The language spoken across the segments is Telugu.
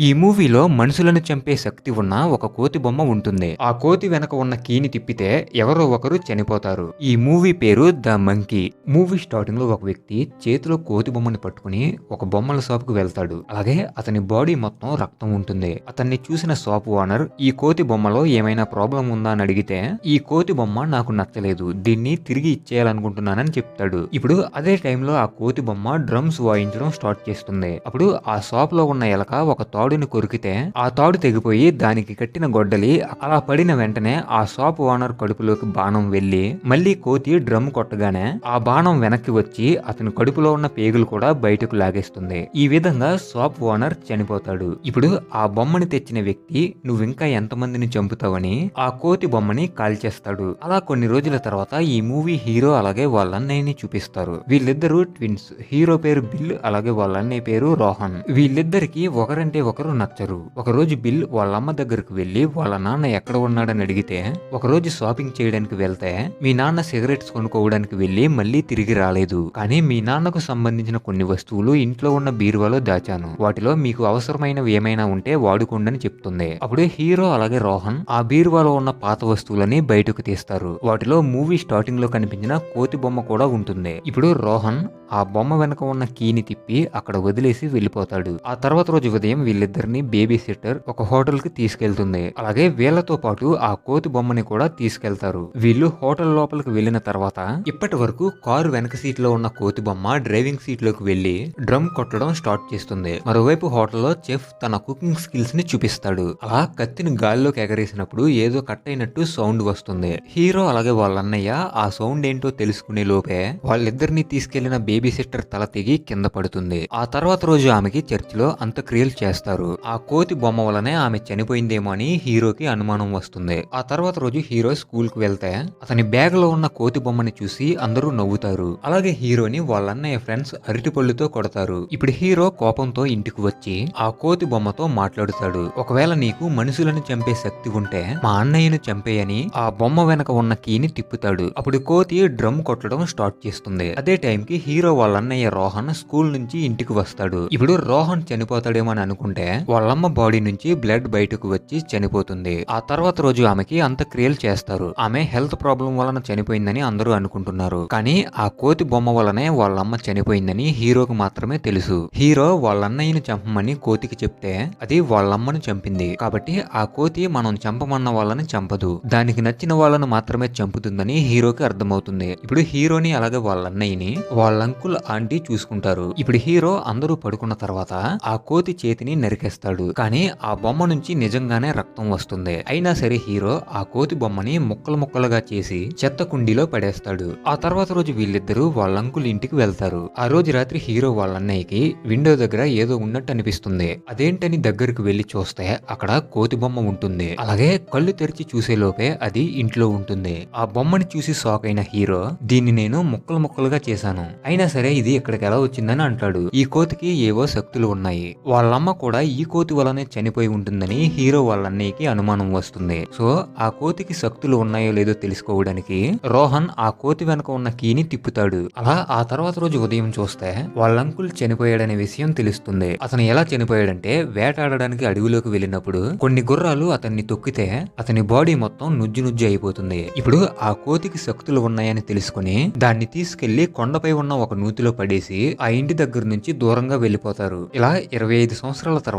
ఈ మూవీలో మనుషులను చంపే శక్తి ఉన్న ఒక కోతి బొమ్మ ఉంటుంది. ఆ కోతి వెనక ఉన్న కీని తిప్పితే ఎవరో ఒకరు చనిపోతారు. ఈ మూవీ పేరు ద మంకీ. మూవీ స్టార్టింగ్లో ఒక వ్యక్తి చేతిలో కోతి బొమ్మని పట్టుకుని ఒక బొమ్మల షాప్ వెళ్తాడు. అలాగే అతని బాడీ మొత్తం రక్తం ఉంటుంది. అతన్ని చూసిన షాప్ ఓనర్ ఈ కోతి బొమ్మలో ఏమైనా ప్రాబ్లం ఉందా? అని అడిగితే ఈ కోతి బొమ్మ నాకు నచ్చలేదు. దీన్ని తిరిగి ఇచ్చేయాలనుకుంటున్నానని చెప్తాడు. ఇప్పుడు అదే టైంలో ఆ కోతి బొమ్మ డ్రమ్స్ వాయించడం స్టార్ట్ చేస్తుంది. అప్పుడు ఆ షాప్లో ఉన్న ఎలక ఒక తాడుని కొరికితే ఆ తాడు తెగిపోయి దానికి కట్టిన గొడ్డలి అలా పడిన వెంటనే ఆ షాప్ ఓనర్ కడుపులోకి బాణం వెళ్ళి మళ్ళీ కోతి డ్రమ్ కొట్టగానే ఆ బాణం వెనక్కి వచ్చి అతని కడుపులో ఉన్న పేగులు కూడా బయటకు లాగేస్తుంది. ఈ విధంగా షాప్ ఓనర్ చనిపోతాడు. ఇప్పుడు ఆ బొమ్మని తెచ్చిన వ్యక్తి నువ్వు ఇంకా ఎంతమందిని చంపుతావని? ఆ కోతి బొమ్మని కాల్చేస్తాడు. అలా కొన్ని రోజుల తర్వాత ఈ మూవీ హీరో అలాగే వాళ్ళ అన్నయ్యని చూపిస్తారు. వీళ్ళిద్దరూ ట్విన్స్. హీరో పేరు బిల్ అలాగే వాళ్ళ అన్నయ్య పేరు రోహన్. వీళ్ళిద్దరికి ఒకరంటే ఒకరు నచ్చరు. ఒక రోజు బిల్ వాళ్ళ అమ్మ దగ్గరకు వెళ్ళి వాళ్ళ నాన్న ఎక్కడ ఉన్నాడని అడిగితే ఒక రోజు షాపింగ్ చేయడానికి వెళ్తే మీ నాన్న సిగరెట్స్ కొనుక్కోవడానికి వెళ్ళి మళ్ళీ తిరిగి రాలేదు. కానీ మీ నాన్నకు సంబంధించిన కొన్ని వస్తువులు ఇంట్లో ఉన్న బీరువాలో దాచాను. వాటిలో మీకు అవసరమైనవి ఏమైనా ఉంటే వాడుకోండి చెప్తుంది. అప్పుడు హీరో అలాగే రోహన్ ఆ బీరువాలో ఉన్న పాత వస్తువులని బయటకు తీస్తారు. వాటిలో మూవీ స్టార్టింగ్లో కనిపించిన కోతి బొమ్మ కూడా ఉంటుంది. ఇప్పుడు రోహన్ ఆ బొమ్మ వెనక ఉన్న కీని తిప్పి అక్కడ వదిలేసి వెళ్ళిపోతాడు. ఆ తర్వాత రోజు ఉదయం వీళ్ళిద్దరిని బేబీ సిట్టర్ ఒక హోటల్కి తీసుకెళ్తుంది. అలాగే వీళ్ళతో పాటు ఆ కోతి బొమ్మని కూడా తీసుకెళ్తారు. వీళ్ళు హోటల్ లోపలికి వెళ్ళిన తర్వాత ఇప్పటి వరకు కారు వెనక సీట్లో ఉన్న కోతి బొమ్మ డ్రైవింగ్ సీట్లోకి వెళ్ళి డ్రమ్ కొట్టడం స్టార్ట్ చేస్తుంది. మరోవైపు హోటల్లో చెఫ్ తన కుకింగ్ స్కిల్స్ని చూపిస్తాడు. అలా కత్తిని గాల్లోకి ఎగరేసినప్పుడు ఏదో కట్ అయినట్టు సౌండ్ వస్తుంది. హీరో అలాగే వాళ్ళ అన్నయ్య ఆ సౌండ్ ఏంటో తెలుసుకునే లోపే వాళ్ళిద్దరిని తీసుకెళ్ళిన బేబీ సిట్టర్ తల తెగి కింద పడుతుంది. ఆ తర్వాత రోజు ఆమెకి చర్చిలో అంత్యక్రియలు చేస్తారు. ఆ కోతి బొమ్మ వలనే ఆమె చనిపోయిందేమో అని హీరోకి అనుమానం వస్తుంది. ఆ తర్వాత రోజు హీరో స్కూల్కు వెళ్తే అతని బ్యాగ్లో ఉన్న కోతి బొమ్మని చూసి అందరూ నవ్వుతారు. అలాగే హీరోని వాళ్ళ అన్నయ్య ఫ్రెండ్స్ అరటిపళ్ళుతో కొడతారు. ఇప్పుడు హీరో కోపంతో ఇంటికి వచ్చి ఆ కోతి బొమ్మతో మాట్లాడుతాడు. ఒకవేళ నీకు మనుషులను చంపే శక్తి ఉంటే మా అన్నయ్యను చంపేయని ఆ బొమ్మ వెనక ఉన్న కీని తిప్పుతాడు. అప్పుడు కోతి డ్రమ్ కొట్టడం స్టార్ట్ చేస్తుంది. అదే టైంకి హీరో వాళ్ళ అన్నయ్య రోహన్ స్కూల్ నుంచి ఇంటికి వస్తాడు. ఇప్పుడు రోహన్ చనిపోతాడేమో అని అనుకుంటే వాళ్ళమ్మ బాడీ నుంచి బ్లడ్ బయటకు వచ్చి చనిపోతుంది. ఆ తర్వాత రోజు ఆమెకి అంత్యక్రియలు చేస్తారు. ఆమె హెల్త్ ప్రాబ్లం వలన చనిపోయిందని అందరూ అనుకుంటున్నారు. కానీ ఆ కోతి బొమ్మ వలనే వాళ్ళమ్మ చనిపోయిందని హీరోకి మాత్రమే తెలుసు. హీరో వాళ్ళన్నయ్యని చంపమని కోతికి చెప్తే అది వాళ్ళమ్మను చంపింది. కాబట్టి ఆ కోతి మనం చంపమన్న వాళ్ళని చంపదు. దానికి నచ్చిన వాళ్ళను మాత్రమే చంపుతుందని హీరోకి అర్థమవుతుంది. ఇప్పుడు హీరోని అలాగే వాళ్ళ అన్నయ్యని వాళ్ళ అంకుల్ ఆంటీ చూసుకుంటారు. ఇప్పుడు హీరో అందరూ పడుకున్న తర్వాత ఆ కోతి చేతిని నరికేస్తాడు కానీ ఆ బొమ్మ నుంచి నిజంగానే రక్తం వస్తుంది. అయినా సరే హీరో ఆ కోతి బొమ్మని ముక్కలు ముక్కలుగా చేసి చెత్త కుండీలో పడేస్తాడు. ఆ తర్వాత రోజు వీళ్ళిద్దరూ వాళ్ళ అంకుల్ ఇంటికి వెళ్తారు. ఆ రోజు రాత్రి హీరో వాళ్ళ అన్నయ్యకి విండో దగ్గర ఏదో ఉన్నట్టు అనిపిస్తుంది. అదేంటని దగ్గరకు వెళ్ళి చూస్తే అక్కడ కోతి బొమ్మ ఉంటుంది. అలాగే కళ్ళు తెరిచి చూసే లోపే అది ఇంట్లో ఉంటుంది. ఆ బొమ్మని చూసి షాక్ అయిన హీరో దీన్ని నేను ముక్కలు ముక్కలుగా చేశాను. అయినా సరే ఇది ఇక్కడికి ఎలా వచ్చిందని అంటాడు. ఈ కోతికి ఏవో శక్తులు ఉన్నాయి. వాళ్ళమ్మ కూడా ఈ కోతి వలనే చనిపోయి ఉంటుందని హీరో వాళ్ళ అన్నయ్యకి అనుమానం వస్తుంది. సో ఆ కోతికి శక్తులు ఉన్నాయో లేదో తెలుసుకోవడానికి రోహన్ ఆ కోతి వెనక ఉన్న కీని తిప్పుతాడు. అలా ఆ తర్వాత రోజు ఉదయం చూస్తే వాళ్ళ అంకుల్ చనిపోయాడనే విషయం తెలుస్తుంది. అతను ఎలా చనిపోయాడంటే వేటాడడానికి అడవిలోకి వెళ్ళినప్పుడు కొన్ని గుర్రాలు అతన్ని తొక్కితే అతని బాడీ మొత్తం నుజ్జు నుజ్జు అయిపోతుంది. ఇప్పుడు ఆ కోతికి శక్తులు ఉన్నాయని తెలుసుకుని దాన్ని తీసుకెళ్ళి కొండపై ఉన్న ఒక నూతిలో పడేసి ఆ ఇంటి దగ్గర నుంచి దూరంగా వెళ్ళిపోతారు ఇలా ఇరవై ఐదు సంవత్సరాల తర్వాత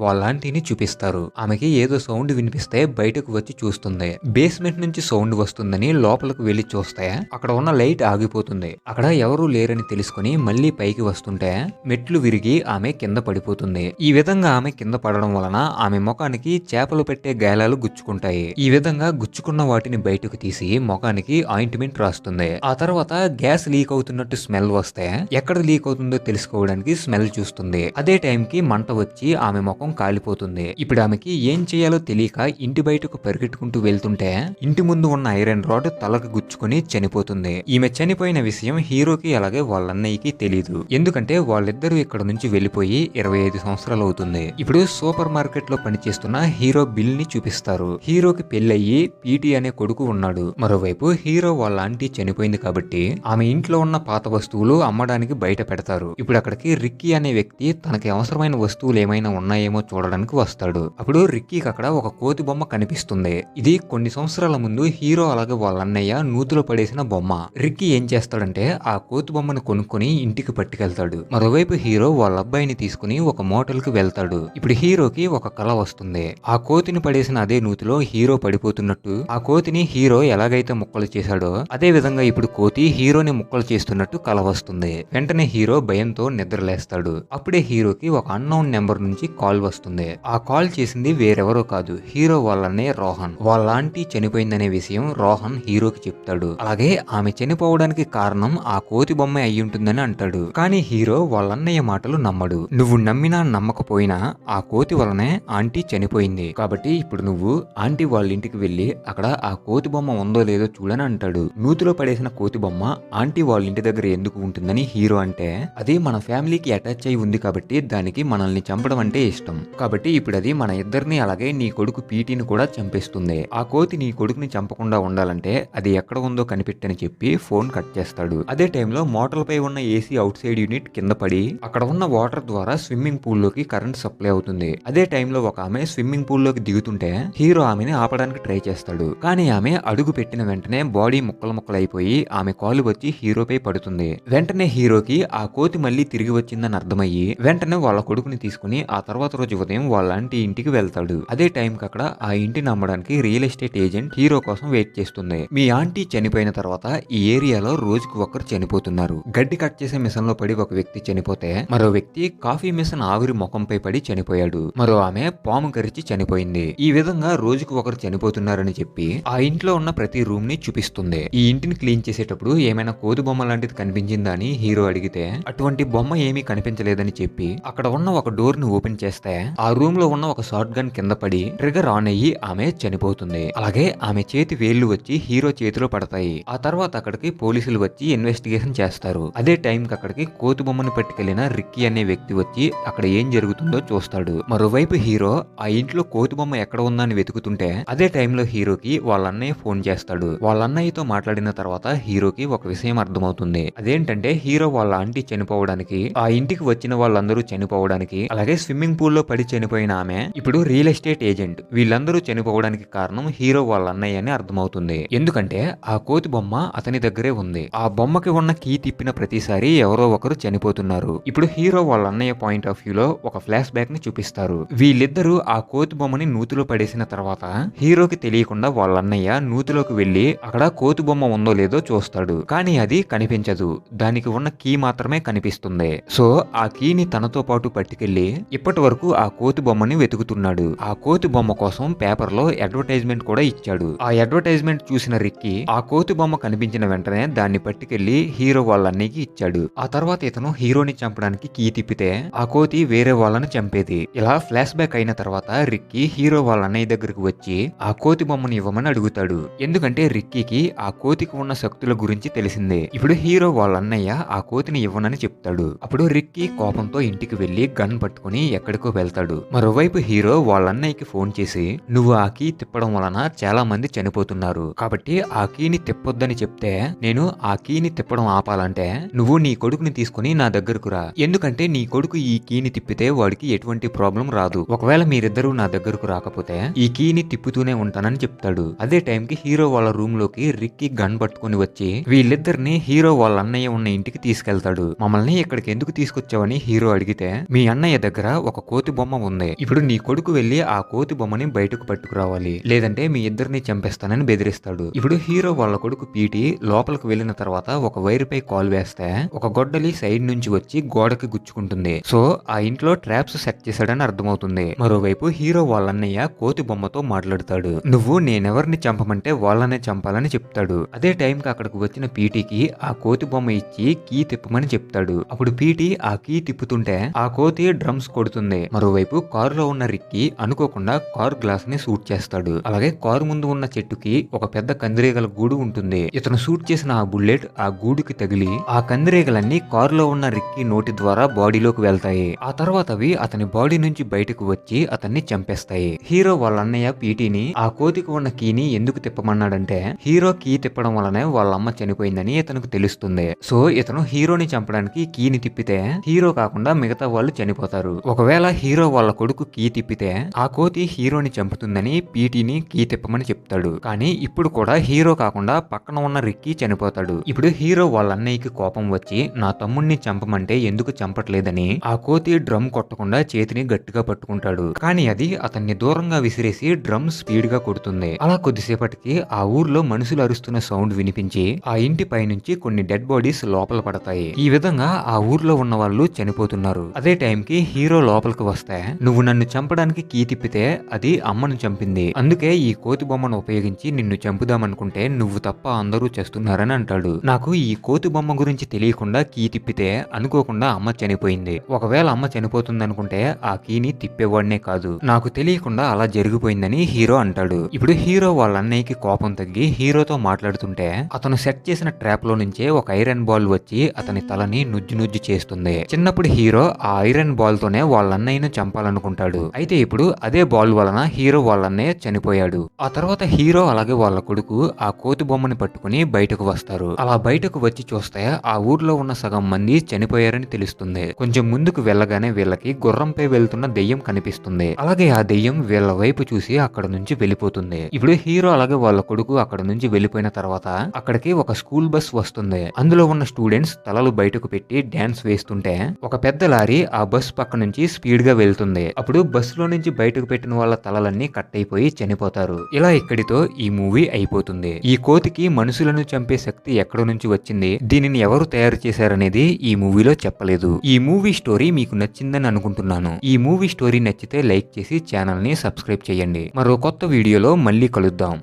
వాళ్ళ ఆంటీని చూపిస్తారు. ఆమెకి ఏదో సౌండ్ వినిపిస్తే బయటకు వచ్చి చూస్తుంది. బేస్మెంట్ నుంచి సౌండ్ వస్తుందని లోపలికి వెళ్ళి చూస్తే అక్కడ ఉన్న లైట్ ఆగిపోతుంది. అక్కడ ఎవరూ లేరని తెలుసుకుని మళ్ళీ పైకి వస్తుంటే మెట్లు విరిగి ఆమె కింద పడిపోతుంది. ఈ విధంగా ఆమె కింద పడడం వలన ఆమె ముఖానికి చేపలు పెట్టే గాయాలు గుచ్చుకుంటాయి. ఈ విధంగా గుచ్చుకున్న వాటిని బయటకు తీసి ముఖానికి ఆయింట్మెంట్ రాస్తుంది. ఆ తర్వాత గ్యాస్ లీక్ అవుతున్నట్టు స్మెల్ వస్తే ఎక్కడ లీక్ అవుతుందో తెలుసుకోవడానికి స్మెల్ చూస్తుంది. అదే టైంకి మంట వచ్చి ఆమె ముఖం కాలిపోతుంది. ఇప్పుడు ఆమెకి ఏం చేయాలో తెలియక ఇంటి బయటకు పరిగెట్టుకుంటూ వెళ్తుంటే ఇంటి ముందు ఉన్న ఐరన్ రాడ్ తలకు గుచ్చుకుని చనిపోతుంది. ఈమె చనిపోయిన విషయం హీరోకి అలాగే వాళ్ళ అన్నయ్యకి తెలియదు ఎందుకంటే వాళ్ళిద్దరూ ఇక్కడ నుంచి వెళ్ళిపోయి ఇరవై ఐదు సంవత్సరాలు అవుతుంది. ఇప్పుడు సూపర్ మార్కెట్లో పనిచేస్తున్న హీరో బిల్ని చూపిస్తారు. హీరోకి పెళ్ళయ్యి పీటీ అనే కొడుకు ఉన్నాడు. మరోవైపు హీరో వాళ్ళ ఆంటీ చనిపోయింది కాబట్టి ఆమె ఇంట్లో ఉన్న పాత వస్తువులు అమ్మడానికి బయట పెడతారు. ఇప్పుడు అక్కడికి రిక్కీ అనే వ్యక్తి తనకి అవసరమైన వస్తువులు ఏమైనా ఏమైనా ఉన్నాయేమో చూడడానికి వస్తాడు. అప్పుడు రిక్కీకి అక్కడ ఒక కోతి బొమ్మ కనిపిస్తుంది. ఇది కొన్ని సంవత్సరాల ముందు హీరో అలాగే వాళ్ళ అన్నయ్య నూతిలో పడేసిన బొమ్మ. రిక్కీ ఏం చేస్తాడంటే ఆ కోతి బొమ్మను కొనుక్కొని ఇంటికి పట్టుకెళ్తాడు. మరోవైపు హీరో వాళ్ళ అబ్బాయిని తీసుకుని ఒక మోటల్కి వెళ్తాడు. ఇప్పుడు హీరోకి ఒక కళ వస్తుంది. ఆ కోతిని పడేసిన అదే నూతిలో హీరో పడిపోతున్నట్టు ఆ కోతిని హీరో ఎలాగైతే ముక్కలు చేశాడో అదే విధంగా ఇప్పుడు కోతి హీరోని ముక్కలు చేస్తున్నట్టు కల వస్తుంది. వెంటనే హీరో భయంతో నిద్రలేస్తాడు. అప్పుడే హీరోకి ఒక అన్నౌన్ నెంబర్ నుంచి కాల్ వస్తుంది. ఆ కాల్ చేసింది వేరెవరో కాదు హీరో వాళ్ళనే రోహన్. వాళ్ళ ఆంటీ చనిపోయిందనే విషయం రోహన్ హీరోకి చెప్తాడు. అలాగే ఆమె చనిపోవడానికి కారణం ఆ కోతి బొమ్మ అయి ఉంటుందని అంటాడు. కానీ హీరో వాళ్ళన్నయ్య మాటలు నమ్మడు. నువ్వు నమ్మినా నమ్మకపోయినా ఆ కోతి వలనే ఆంటీ చనిపోయింది. కాబట్టి ఇప్పుడు నువ్వు ఆంటీ వాళ్ళ ఇంటికి వెళ్ళి అక్కడ ఆ కోతి బొమ్మ ఉందో లేదో చూడని అంటాడు. నూతిలో పడేసిన కోతి బొమ్మ ఆంటీ వాళ్ళ ఇంటి దగ్గర ఎందుకు ఉంటుందని హీరో అంటే అది మన ఫ్యామిలీకి అటాచ్ అయి ఉంది కాబట్టి దానికి మనల్ని చంపడం అంటే ఇష్టం. కాబట్టి ఇప్పుడు అది మన ఇద్దరిని అలాగే నీ కొడుకు పీటీని కూడా చంపేస్తుంది. ఆ కోతి నీ కొడుకుని చంపకుండా ఉండాలంటే అది ఎక్కడ ఉందో కనిపెట్టని చెప్పి ఫోన్ కట్ చేస్తాడు. అదే టైంలో మోటార్లపై ఉన్న ఏసీ అవుట్ సైడ్ యూనిట్ కింద పడి అక్కడ ఉన్న వాటర్ ద్వారా స్విమ్మింగ్ పూల్లోకి కరెంట్ సప్లై అవుతుంది. అదే టైంలో ఒక ఆమె స్విమ్మింగ్ పూల్లోకి దిగుతుంటే హీరో ఆమెని ఆపడానికి ట్రై చేస్తాడు. కానీ ఆమె అడుగు పెట్టిన వెంటనే బాడీ ముక్కలు ముక్కలు అయిపోయి ఆమె కాలు వచ్చి హీరోపై పడుతుంది. వెంటనే హీరోకి ఆ కోతి మళ్ళీ తిరిగి వచ్చిందని అర్థమయ్యి వెంటనే వాళ్ళ కొడుకుని తీసుకుని ఆ తర్వాత రోజు ఉదయం వాళ్ళ ఆంటీ ఇంటికి వెళ్తాడు. అదే టైంకి అక్కడ ఆ ఇంటిని అమ్మడానికి రియల్ ఎస్టేట్ ఏజెంట్ హీరో కోసం వెయిట్ చేస్తుంది. మీ ఆంటీ చనిపోయిన తర్వాత ఈ ఏరియాలో రోజుకు ఒకరు చనిపోతున్నారు. గడ్డి కట్ చేసే మిషన్లో పడి ఒక వ్యక్తి చనిపోతే మరో వ్యక్తి కాఫీ మిషన్ ఆవిరి ముఖంపై పడి చనిపోయాడు. మరో ఆమె పాము కరిచి చనిపోయింది. ఈ విధంగా రోజుకు ఒకరు చనిపోతున్నారని చెప్పి ఆ ఇంట్లో ఉన్న ప్రతి రూమ్ని చూపిస్తుంది. ఈ ఇంటిని క్లీన్ చేసేటప్పుడు ఏమైనా కోతి బొమ్మ లాంటిది కనిపించిందా అని హీరో అడిగితే అటువంటి బొమ్మ ఏమీ కనిపించలేదని చెప్పి అక్కడ ఉన్న ఒక డోర్ని ఓపెన్ చేస్తే ఆ రూమ్లో ఉన్న ఒక షార్ట్ గన్ కింద పడి ట్రిగర్ ఆన్ అయ్యి ఆమె చనిపోతుంది. అలాగే ఆమె చేతి వేళ్ళు వచ్చి హీరో చేతిలో పడతాయి. ఆ తర్వాత అక్కడికి పోలీసులు వచ్చి ఇన్వెస్టిగేషన్ చేస్తారు. అదే టైం కి అక్కడికి కోతి బొమ్మను పట్టుకెళ్ళిన రిక్కీ అనే వ్యక్తి వచ్చి అక్కడ ఏం జరుగుతుందో చూస్తాడు. మరోవైపు హీరో ఆ ఇంట్లో కోతి బొమ్మ ఎక్కడ ఉందని వెతుకుతుంటే అదే టైంలో హీరోకి వాళ్ళ అన్నయ్య ఫోన్ చేస్తాడు. వాళ్ళ అన్నయ్యతో మాట్లాడిన తర్వాత హీరోకి ఒక విషయం అర్థమవుతుంది. అదేంటంటే హీరో వాళ్ళ ఆంటీ చనిపోవడానికి ఆ ఇంటికి వచ్చిన వాళ్ళందరూ చనిపోవడానికి అలాగే స్విమ్మింగ్ పూల్లో పడి చనిపోయిన ఆమె ఇప్పుడు రియల్ ఎస్టేట్ ఏజెంట్. వీళ్ళందరూ చనిపోవడానికి కారణం హీరో వాళ్ళ అన్నయ్య అని అర్థమవుతుంది. ఎందుకంటే ఆ కోతి బొమ్మ అతని దగ్గరే ఉంది. ఆ బొమ్మకి ఉన్న కీ తిప్పిన ప్రతిసారి ఎవరో ఒకరు చనిపోతున్నారు. ఇప్పుడు హీరో వాళ్ళ అన్నయ్య పాయింట్ ఆఫ్ వ్యూలో ఒక ఫ్లాష్ బ్యాక్ని చూపిస్తారు. వీళ్ళిద్దరూ ఆ కోతి బొమ్మని నూతిలో పడేసిన తర్వాత హీరోకి తెలియకుండా వాళ్ళ అన్నయ్య నూతిలోకి వెళ్ళి అక్కడ కోతి బొమ్మ ఉందో లేదో చూస్తాడు. కానీ అది కనిపించదు. దానికి ఉన్న కీ మాత్రమే కనిపిస్తుంది. సో ఆ కీని తనతో పాటు పట్టుకెళ్ళి ఇప్పటి వరకు ఆ కోతి బొమ్మని వెతుకుతున్నాడు. ఆ కోతి బొమ్మ కోసం పేపర్లో అడ్వర్టైజ్మెంట్ కూడా ఇచ్చాడు. ఆ అడ్వర్టైజ్మెంట్ చూసిన రిక్కీ ఆ కోతి బొమ్మ కనిపించిన వెంటనే దాన్ని పట్టుకెళ్ళి హీరో వాళ్ళ అన్నయ్యకి ఇచ్చాడు. ఆ తర్వాత ఇతను హీరోని చంపడానికి కీ తిప్పితే ఆ కోతి వేరే వాళ్ళని చంపేది. ఇలా ఫ్లాష్ బ్యాక్ అయిన తర్వాత రిక్కీ హీరో వాళ్ళ అన్నయ్య దగ్గరకు వచ్చి ఆ కోతి బొమ్మను ఇవ్వమని అడుగుతాడు. ఎందుకంటే రిక్కీకి ఆ కోతికి ఉన్న శక్తుల గురించి తెలిసిందే. ఇప్పుడు హీరో వాళ్ళ అన్నయ్య ఆ కోతిని ఇవ్వనని చెప్తాడు. అప్పుడు రిక్కీ కోపంతో ఇంటికి వెళ్ళి గన్ పట్టుకుని ఎక్కడికో వెళ్తాడు. మరోవైపు హీరో వాళ్ళన్నయ్యకి ఫోన్ చేసి నువ్వు ఆ కీ తిప్పడం వలన చాలా మంది చనిపోతున్నారు. కాబట్టి ఆ కీని తిప్పొద్దని చెప్తే నేను ఆ కీని తిప్పడం ఆపాలంటే నువ్వు నీ కొడుకుని తీసుకుని నా దగ్గరకు రా. ఎందుకంటే నీ కొడుకు ఈ కీని తిప్పితే వాడికి ఎటువంటి ప్రాబ్లం రాదు. ఒకవేళ మీరిద్దరూ నా దగ్గరకు రాకపోతే ఈ కీని తిప్పుతూనే ఉంటానని చెప్తాడు. అదే టైంకి హీరో వాళ్ళ రూమ్లోకి రిక్కి గన్ పట్టుకుని వచ్చి వీళ్ళిద్దరిని హీరో వాళ్ళ అన్నయ్య ఉన్న ఇంటికి తీసుకెళ్తాడు. మమ్మల్ని ఇక్కడికి ఎందుకు తీసుకొచ్చావని హీరో అడిగితే మీ అన్నయ్య దగ్గర ఒక కోతి బొమ్మ ఉంది. ఇప్పుడు నీ కొడుకు వెళ్ళి ఆ కోతి బొమ్మని బయటకు పట్టుకురావాలి. లేదంటే మీ ఇద్దరిని చంపేస్తానని బెదిరిస్తాడు. ఇప్పుడు హీరో వాళ్ళ కొడుకు పీటి లోపలికి వెళ్ళిన తర్వాత ఒక వైరుపై కాల్ వేస్తే ఒక గొడ్డలి సైడ్ నుంచి వచ్చి గోడకి గుచ్చుకుంటుంది. సో ఆ ఇంట్లో ట్రాప్స్ సెట్ చేశాడని అర్థమవుతుంది. మరోవైపు హీరో వాళ్ళ అన్నయ్య కోతి బొమ్మతో మాట్లాడతాడు. నువ్వు నేనెవరిని చంపమంటే వాళ్ళనే చంపాలని చెప్తాడు. అదే టైంకి అక్కడికి వచ్చిన పీటీకి ఆ కోతి బొమ్మ ఇచ్చి కీ తిప్పమని చెప్తాడు. అప్పుడు పీటీ ఆ కీ తిప్పుతుంటే ఆ కోతి డ్రమ్స్ కొడుతుంది. మరోవైపు కారులో ఉన్న రిక్కి అనుకోకుండా కారు గ్లాస్ని షూట్ చేస్తాడు. అలాగే కారు ముందు ఉన్న చెట్టుకి ఒక పెద్ద కందిరీగల గూడు ఉంటుంది. ఇతను షూట్ చేసిన ఆ బుల్లెట్ ఆ గూడుకి తగిలి ఆ కందిరీగలన్నీ కారులో ఉన్న రిక్కీ నోటి ద్వారా బాడీలోకి వెళ్తాయి. ఆ తర్వాత అవి అతని బాడీ నుంచి బయటకు వచ్చి అతన్ని చంపేస్తాయి. హీరో వాళ్ళ అన్నయ్య పీటీని ఆ కోతికి ఉన్న కీని ఎందుకు తిప్పమన్నాడంటే హీరో కీ తిప్పడం వలనే వాళ్ళ అమ్మ చనిపోయిందని ఇతనికి తెలుస్తుంది. సో ఇతను హీరోని చంపడానికి కీని తిప్పితే హీరో కాకుండా మిగతా వాళ్ళు చనిపోతారు. ఒకవేళ హీరో వాళ్ళ కొడుకు కీ తిప్పితే ఆ కోతి హీరోని చంపుతుందని పీటీని కీ తిప్పమని చెప్తాడు. కానీ ఇప్పుడు కూడా హీరో కాకుండా పక్కన ఉన్న రిక్కీ చనిపోతాడు. ఇప్పుడు హీరో వాళ్ళ అన్నయ్యకి కోపం వచ్చి నా తమ్ముణ్ణి చంపమంటే ఎందుకు చంపట్లేదని? ఆ కోతి డ్రమ్ కొట్టకుండా చేతిని గట్టిగా పట్టుకుంటాడు. కానీ అది అతన్ని దూరంగా విసిరేసి డ్రమ్ స్పీడ్గా కొడుతుంది. అలా కొద్దిసేపటికి ఆ ఊర్లో మనుషులు అరుస్తున్న సౌండ్ వినిపించి ఆ ఇంటి పైనుంచి కొన్ని డెడ్ బాడీస్ లోపల పడతాయి. ఈ విధంగా ఆ ఊర్లో ఉన్న వాళ్ళు చనిపోతున్నారు. అదే టైంకి హీరో లోపలికి వస్తే నువ్వు నన్ను చంపడానికి కీ తిప్పితే అది అమ్మను చంపింది. అందుకే ఈ కోతి బొమ్మను ఉపయోగించి నిన్ను చంపుదామనుకుంటే నువ్వు తప్ప అందరూ చేస్తున్నారని అంటాడు. నాకు ఈ కోతి బొమ్మ గురించి తెలియకుండా కీ తిప్పితే అనుకోకుండా అమ్మ చనిపోయింది. ఒకవేళ అమ్మ చనిపోతుంది అనుకుంటే ఆ కీని తిప్పేవాడినే కాదు. నాకు తెలియకుండా అలా జరిగిపోయిందని హీరో అంటాడు. ఇప్పుడు హీరో వాళ్ళ అన్నయ్యకి కోపం తగ్గి హీరోతో మాట్లాడుతుంటే అతను సెట్ చేసిన ట్రాప్లో నుంచే ఒక ఐరన్ బాల్ వచ్చి అతని తలని నుజ్జు నుజ్జు చేస్తుంది. చిన్నప్పుడు హీరో ఆ ఐరన్ బాల్ తోనే వాళ్ళ చంపాలనుకుంటాడు. అయితే ఇప్పుడు అదే బాల్ వలన హీరో వాళ్ళన్నయ్య చనిపోయాడు. ఆ తర్వాత హీరో అలాగే వాళ్ళ కొడుకు ఆ కోతి బొమ్మని పట్టుకుని బయటకు వస్తారు. అలా బయటకు వచ్చి చూస్తే ఆ ఊర్లో ఉన్న సగం మంది చనిపోయారని తెలుస్తుంది. కొంచెం ముందుకు వెళ్ళగానే వీళ్ళకి గుర్రంపై వెళ్తున్న దెయ్యం కనిపిస్తుంది. అలాగే ఆ దెయ్యం వీళ్ళ వైపు చూసి అక్కడ నుంచి వెళ్ళిపోతుంది. ఇప్పుడు హీరో అలాగే వాళ్ళ కొడుకు అక్కడ నుంచి వెళ్ళిపోయిన తర్వాత అక్కడికి ఒక స్కూల్ బస్ వస్తుంది. అందులో ఉన్న స్టూడెంట్స్ తలలు బయటకు పెట్టి డాన్స్ వేస్తుంటే ఒక పెద్ద లారీ ఆ బస్ పక్క నుంచి స్పీడ్గా వెళ్తుంది. అప్పుడు బస్సులో నుంచి బయటకు పెట్టిన వాళ్ళ తలలన్నీ కట్ అయిపోయి చనిపోతారు. ఇలా ఇక్కడితో ఈ మూవీ అయిపోతుంది. ఈ కోతికి మనుషులను చంపే శక్తి ఎక్కడ నుంచి వచ్చింది? దీనిని ఎవరు తయారు చేశారనేది ఈ మూవీలో చెప్పలేదు. ఈ మూవీ స్టోరీ మీకు నచ్చిందని అనుకుంటున్నాను. ఈ మూవీ స్టోరీ నచ్చితే లైక్ చేసి ఛానల్ని సబ్స్క్రైబ్ చేయండి. మరో కొత్త వీడియోలో మళ్ళీ కలుద్దాం.